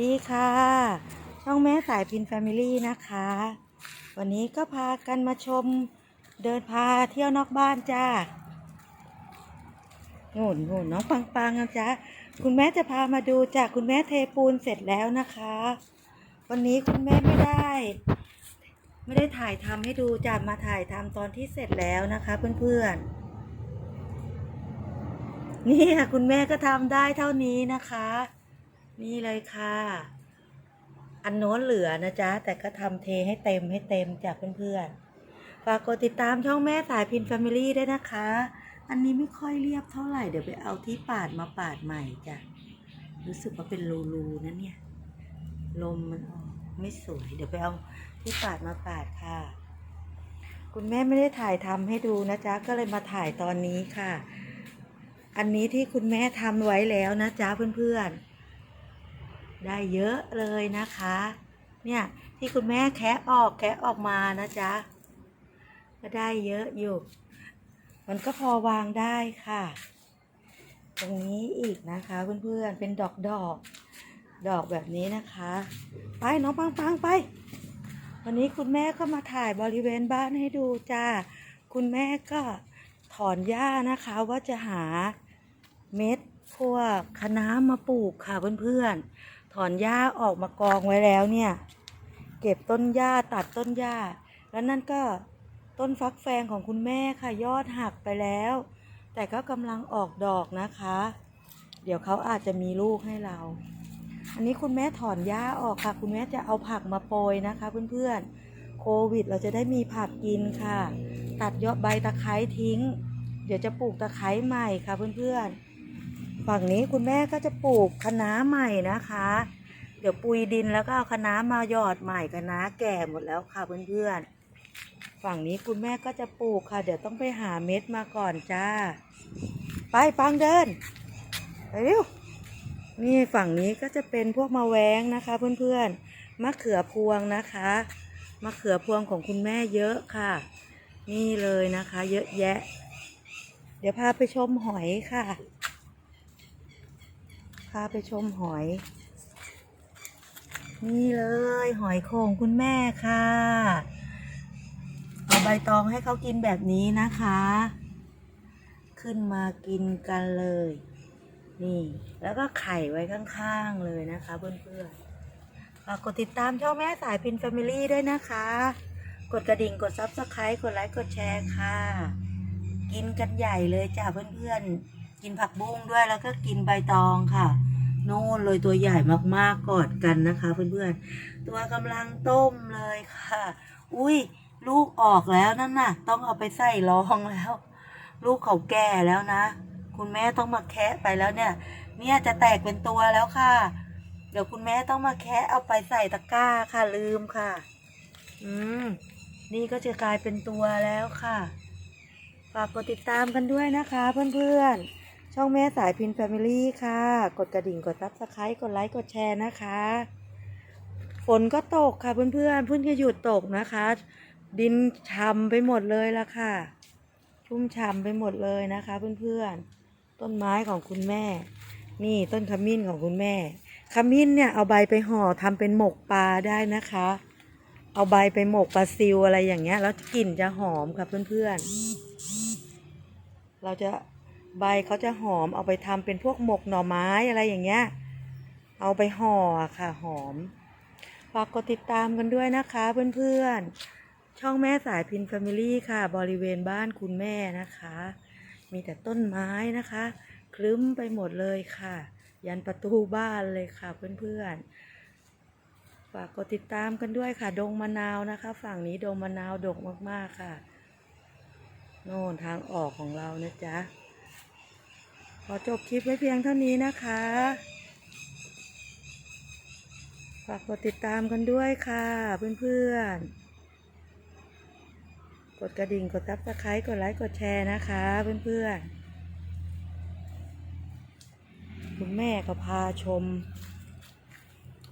ดีค่ะ ช่องแม่สายพินแฟมิลี่นะคะ วันนี้ก็พากันมาชมเดินพาเที่ยวนอกบ้านจ้าโน่นโน่นน้องปังปังนะจ๊ะคุณแม่จะพามาดูจากคุณแม่เทปูนเสร็จแล้วนะคะ วันนี้คุณแม่ไม่ได้ ไม่ได้ถ่ายทำให้ดูจ้ะมาถ่ายทำตอนที่เสร็จแล้วนะคะเพื่อนๆนี่ค่ะคุณแม่ก็ทำได้เท่านี้นะคะ นี่เลยค่ะ อันโน้นเหลือนะจ๊ะ แต่ก็ทำเทให้เต็มให้เต็มจากเพื่อนๆ ฝากกดติดตามช่องแม่สายพินแฟมิลี่ด้วยนะคะ อันนี้ไม่ค่อยเรียบเท่าไหร่ เดี๋ยวไปเอาที่ปาดมาปาดใหม่จ้ะ รู้สึกว่าเป็นรูๆนะเนี่ย ลมมันออกไม่สวย เดี๋ยวไปเอาที่ปาดมาปาดค่ะ คุณแม่ไม่ได้ถ่ายทำให้ดูนะจ๊ะ ก็เลยมาถ่ายตอนนี้ค่ะ อันนี้ที่คุณแม่ทำไว้แล้วนะจ๊ะเพื่อนๆ ได้เยอะเลยนะคะ เนี่ยที่คุณแม่แคะออกแคะออกมานะจ๊ะ ก็ได้เยอะอยู่ มันก็พอวางได้ค่ะ ตรงนี้อีกนะคะเพื่อนๆ เป็นดอกดอกดอกแบบนี้นะคะ ไปน้องปังปังไป วันนี้คุณแม่ก็มาถ่ายบริเวณบ้านให้ดูจ้า คุณแม่ก็ถอนหญ้านะคะว่าจะหาเม็ดพวกคะน้ามาปลูกค่ะเพื่อนๆ ถอนหญ้าออกมากองไว้แล้วเนี่ย เก็บต้นหญ้าตัดต้นหญ้า แล้วนั่นก็ต้นฟักแฟงของคุณแม่ค่ะยอดหักไปแล้ว แต่ก็กำลังออกดอกนะคะ เดี๋ยวเขาอาจจะมีลูกให้เรา อันนี้คุณแม่ถอนหญ้าออกค่ะ คุณแม่จะเอาผักมาโปรยนะคะ เพื่อนๆ โควิด เราจะได้มีผักกินค่ะ ตัดยอดใบตะไคร้ทิ้ง เดี๋ยวจะปลูกตะไคร้ใหม่ค่ะเพื่อนๆ ฝั่งนี้คุณแม่ก็จะปลูกคะน้าใหม่นะคะ เดี๋ยวปุยดินแล้วก็เอาคะน้ามาหยอดใหม่คะน้าแก่หมดแล้วค่ะเพื่อนๆ ฝั่งนี้คุณแม่ก็จะปลูกค่ะ เดี๋ยวต้องไปหาเม็ดมาก่อนจ้า ไปปังเดินไปเร็วนี่ฝั่งนี้ก็จะเป็นพวกมะแวงนะคะ เพื่อนๆมะเขือพวงนะคะมะเขือพวงของคุณแม่เยอะค่ะ นี่เลยนะคะ เยอะแยะ เดี๋ยวพาไปชมหอยค่ะาไปชมหอย นี่เลย หอยโข่งคุณแม่ค่ะ เอาใบตองให้เขากินแบบนี้นะคะ ขึ้นมากินกันเลย นี่ แล้วก็ไข่ไว้ข้างๆเลยนะคะเพื่อนๆฝากกดติดตามช่องแม่สายพินแฟมิลี่ด้วยนะคะ กดกระดิ่งกดซับสไครต์กดไลค์กดแชร์ค่ะ กินกันใหญ่เลยจ้ะเพื่อนๆกินผักบุ้งด้วยแล้วก็กินใบตองค่ะ น่นเลยตัวใหญ่มากๆกอดกันนะคะ เพื่อนๆ ตัวกำลังต้มเลยค่ะ อุ้ยลูกออกแล้วนั่นน่ะ ต้องเอาไปใส่รองแล้ว ลูกเขาแก่แล้วนะ คุณแม่ต้องมาแคะไปแล้วเนี่ย เนี่ยจะแตกเป็นตัวแล้วค่ะ เดี๋ยวคุณแม่ต้องมาแคะเอาไปใส่ตะกร้าค่ะลืมค่ะ อืมนี่ก็จะกลายเป็นตัวแล้วค่ะ ฝากกดติดตามกันด้วยนะคะเพื่อนๆ ช่องแม่สายพินแฟมิลี่ค่ะ กดกระดิ่งกดซับสไครต์กดไลค์กดแชร์นะคะ ฝนก็ตกค่ะเพื่อนๆเพิ่งจะหยุดตกนะคะ ดินช่ำไปหมดเลยละค่ะ ชุ่มฉ่ำไปหมดเลยนะคะ เพื่อนๆ ต้นไม้ของคุณแม่ นี่ต้นขมิ้นของคุณแม่ ขมิ้นเนี่ยเอาใบไปห่อทำเป็นหมกปลาได้นะคะ เอาใบไปหมกปลาซิวอะไรอย่างเงี้ย แล้วกลิ่นจะหอมค่ะเพื่อนๆ เราจะ ใบเขาจะหอมเอาไปทำเป็นพวกหมกหน่อไม้อะไรอย่างเงี้ย เอาไปห่อค่ะหอม ฝากกดติดตามกันด้วยนะคะเพื่อนๆ ช่องแม่สายพินแฟมิลี่ค่ะ บริเวณบ้านคุณแม่นะคะ มีแต่ต้นไม้นะคะ คลึ้มไปหมดเลยค่ะ ยันประตูบ้านเลยค่ะเพื่อนๆ ฝากกดติดตามกันด้วยค่ะ ดงมะนาวนะคะ ฝั่งนี้ดงมะนาวดกมากๆค่ะ โน่นทางออกของเรานะจ๊ะ ขอจบคลิปไว้เพียงเท่านี้นะคะ ฝากกดติดตามกันด้วยค่ะ เพื่อนๆ กดกระดิ่ง กดซับสไครต์กดไลค์ กดแชร์นะคะ เพื่อนๆ คุณแม่ก็พาชม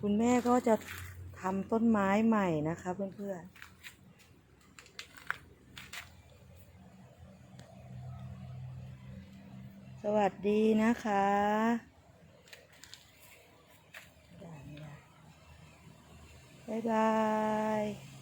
คุณแม่ก็จะทำต้นไม้ใหม่นะคะ เพื่อนๆ วัสดีนะคะบ๊ายบาย